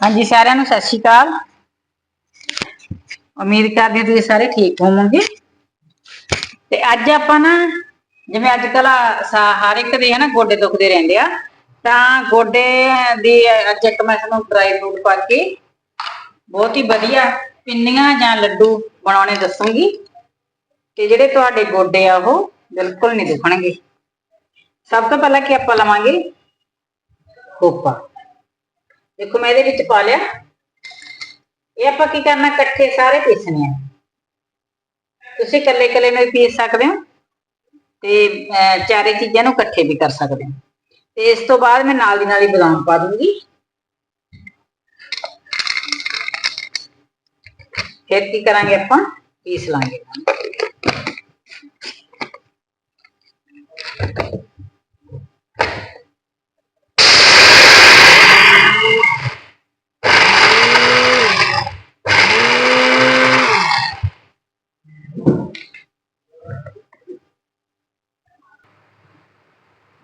ਹਾਂਜੀ, ਸਾਰਿਆਂ ਨੂੰ ਸਤਿ ਸ਼੍ਰੀ ਅਕਾਲ। ਉਮੀਦ ਕਰਦੇ ਹਾਂ ਤੁਸੀਂ ਸਾਰੇ ਠੀਕ ਹੋਵੋਗੇ। ਤੇ ਅੱਜ ਆਪਾਂ ਨਾ, ਜਿਵੇਂ ਅੱਜ ਕੱਲ ਹਰ ਇੱਕ ਦੇ ਹਨਾ ਗੋਡੇ ਦੁਖਦੇ ਰਹਿੰਦੇ ਆ, ਤਾਂ ਗੋਡੇ ਦੀ ਅੱਜ ਇੱਕ ਮੈਂ ਤੁਹਾਨੂੰ ਡਰਾਈ ਫਰੂਟ ਪਾ ਕੇ ਬਹੁਤ ਹੀ ਵਧੀਆ ਪਿੰਨੀਆਂ ਜਾਂ ਲੱਡੂ ਬਣਾਉਣੇ ਦੱਸੂਗੀ। ਕਿ ਜਿਹੜੇ ਤੁਹਾਡੇ ਗੋਡੇ ਆ, ਉਹ ਬਿਲਕੁਲ ਨਹੀਂ ਦੁਖਣਗੇ। ਸਭ ਤੋਂ ਪਹਿਲਾਂ ਕੀ ਆਪਾਂ ਲਵਾਂਗੇ? ਖੋਪਾ ਦੇਖੋ ਮੈਂ ਇਹਦੇ ਵਿੱਚ ਪਾ ਲਿਆ। ਇਹ ਆਪਾਂ ਕੀ ਕਰਨਾ, ਇਕੱਠੇ ਸਾਰੇ ਪੀਸਣੇ ਆ। ਤੁਸੀਂ ਇਕੱਲੇ ਇਕੱਲੇ ਨੂੰ ਵੀ ਪੀਸ ਸਕਦੇ ਹੋ ਤੇ ਚਾਰੇ ਚੀਜ਼ਾਂ ਨੂੰ ਇਕੱਠੇ ਵੀ ਕਰ ਸਕਦੇ ਹੋ। ਤੇ ਇਸ ਤੋਂ ਬਾਅਦ ਮੈਂ ਨਾਲ ਦੀ ਨਾਲ ਹੀ ਬਦਾਮ ਪਾ ਦੂੰਗੀ। ਫਿਰ ਕੀ ਕਰਾਂਗੇ ਆਪਾਂ? ਪੀਸ ਲਾਂਗੇ।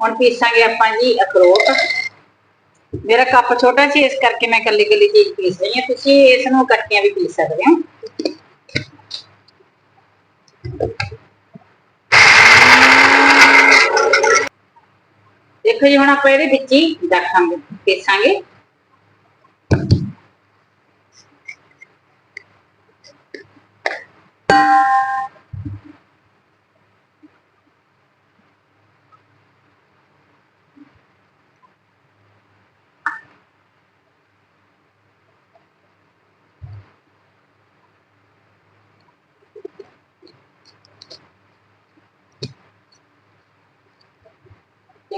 ਹੁਣ ਪੀਸਾਂਗੇ ਆਪਾਂ ਜੀ ਅਖਰੋਟ। ਮੇਰਾ ਕੱਪ ਛੋਟਾ ਸੀ, ਇਸ ਕਰਕੇ ਮੈਂ ਕੱਲੀ ਕੱਲੀ ਚੀਜ਼ ਪੀਸ ਰਹੀ ਹਾਂ। ਤੁਸੀਂ ਇਸ ਨੂੰ ਇਕੱਠੀਆਂ ਵੀ ਪੀਸ ਸਕਦੇ ਹੋ। ਦੇਖੋ ਜੀ, ਹੁਣ ਆਪਾਂ ਇਹਦੇ ਵਿੱਚ ਹੀ ਰੱਖਾਂਗੇ, ਪੀਸਾਂਗੇ।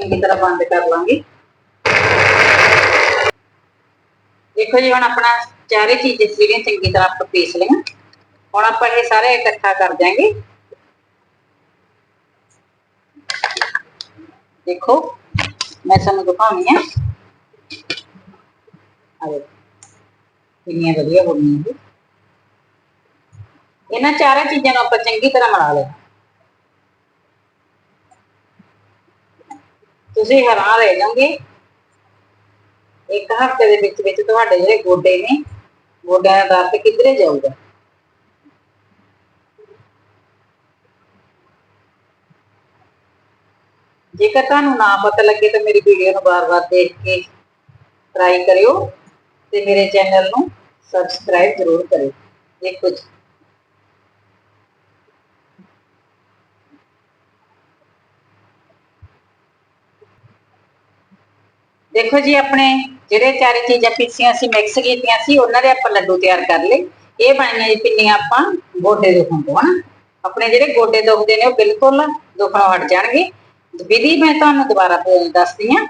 ਚੰਗੀ ਤਰ੍ਹਾਂ ਬੰਦ ਕਰ ਲਾਂਗੇ ਦੇਖੋ ਜੀ ਹੁਣ ਆਪਣਾ ਚਾਰੇ ਚੀਜ਼ਾਂ ਜਿਹੜੀਆਂ ਚੰਗੀ ਤਰ੍ਹਾਂ ਆਪਾਂ ਪੀਸ ਲਈਆਂ ਹੁਣ ਆਪਾਂ ਇਹ ਸਾਰੇ ਇਕੱਠਾ ਕਰ ਦਿਆਂਗੇ ਦੇਖੋ ਮੈਂ ਤੁਹਾਨੂੰ ਦਿਖਾਉਣੀ ਆ ਆ ਦੇਖੋ ਕਿੰਨੀਆਂ ਵਧੀਆ ਬਣੀਆਂ ਜੀ ਇਹਨਾਂ ਚਾਰਾਂ ਚੀਜ਼ਾਂ ਨੂੰ ਆਪਾਂ ਚੰਗੀ ਤਰ੍ਹਾਂ ਮਿਲਾ ਲਿਆ ਤੁਸੀਂ ਹੈਰਾਨ ਰਹਿ ਜਾਓਗੇ ਇੱਕ ਹਫ਼ਤੇ ਦੇ ਵਿੱਚ ਵਿੱਚ ਤੁਹਾਡੇ ਜਿਹੜੇ ਗੋਡੇ ਨੇ, ਗੋਡਿਆਂ ਦਾ ਦਰਦ ਕਿੱਧਰੇ ਜਾਊਗਾ? ਜੇਕਰ ਤੁਹਾਨੂੰ ਨਾ ਪਤਾ ਲੱਗੇ ਤਾਂ ਮੇਰੀ ਵੀਡੀਓ ਨੂੰ ਬਾਰ-ਬਾਰ ਦੇਖ ਕੇ ਟਰਾਈ ਕਰਿਓ ਤੇ ਮੇਰੇ ਚੈਨਲ ਨੂੰ ਸਬਸਕ੍ਰਾਈਬ ਜ਼ਰੂਰ ਕਰਿਓ। ਦੇਖੋ ਜੀ। ਦੇਖੋ ਜੀ, ਆਪਣੇ ਜਿਹੜੇ ਚਾਰੇ ਚੀਜ਼ਾਂ ਪੀਸੀਆਂ ਸੀ ਮਿਕਸ ਕੀਤੀਆਂ ਸੀ, ਉਹਨਾਂ ਦੇ ਆਪਾਂ ਲੱਡੂ ਤਿਆਰ ਕਰ ਲਏ। ਇਹ ਬਣੀਆਂ ਜੀ ਪਿੰਨੀਆਂ ਆਪਾਂ ਗੋਡੇ ਦੁਖਣ ਤੋਂ ਹਨਾ? ਆਪਣੇ ਜਿਹੜੇ ਗੋਡੇ ਦੁਖਦੇ ਨੇ, ਉਹ ਬਿਲਕੁਲ ਦੁਖਣੋਂ ਹਟ ਜਾਣਗੇ। ਵਿਧੀ ਮੈਂ ਤੁਹਾਨੂੰ ਦੁਬਾਰਾ ਦੱਸਦੀ ਆ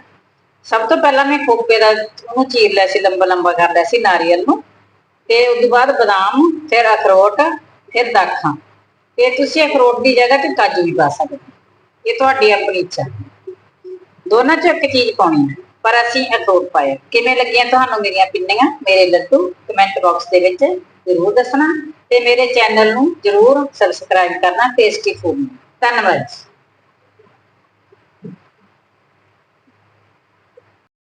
ਸਭ ਤੋਂ ਪਹਿਲਾਂ ਮੈਂ ਖੋਪੇ ਦਾ ਉਹਨੂੰ ਚੀਰ ਲਿਆ ਸੀ, ਲੰਬਾ ਲੰਬਾ ਕਰ ਲਿਆ ਸੀ ਨਾਰੀਅਲ ਨੂੰ। ਤੇ ਉਸ ਤੋਂ ਬਾਅਦ ਬਦਾਮ, ਫਿਰ ਅਖਰੋਟ, ਫਿਰ ਦਾਖਾਂ। ਤੇ ਤੁਸੀਂ ਅਖਰੋਟ ਦੀ ਜਗ੍ਹਾ ਤੇ ਕਾਜੂ ਵੀ ਪਾ ਸਕਦੇ ਇਹ ਤੁਹਾਡੀ ਆਪਣੀ ਇੱਛਾ। ਦੋਨਾਂ ਚੋਂ ਇੱਕ ਚੀਜ਼ ਪਾਉਣੀ ਹੈ। ਪਰ ਅਸੀਂ ਅਖਰੋਟ ਪਾਇਆ। ਕਿਵੇਂ ਲੱਗੀਆਂ ਤੁਹਾਨੂੰ ਮੇਰੀਆਂ ਪਿੰਨੀਆਂ? ਮੇਰੇ ਲੱਡੂ ਕਮੈਂਟ ਬਾਕਸ ਦੇ ਵਿੱਚ ਜ਼ਰੂਰ ਦੱਸਣਾ ਤੇ ਮੇਰੇ ਚੈਨਲ ਨੂੰ ਜ਼ਰੂਰ ਸਬਸਕ੍ਰਾਈਬ ਕਰਨਾ ਟੇਸਟੀ ਫੂਡ ਧੰਨਵਾਦ।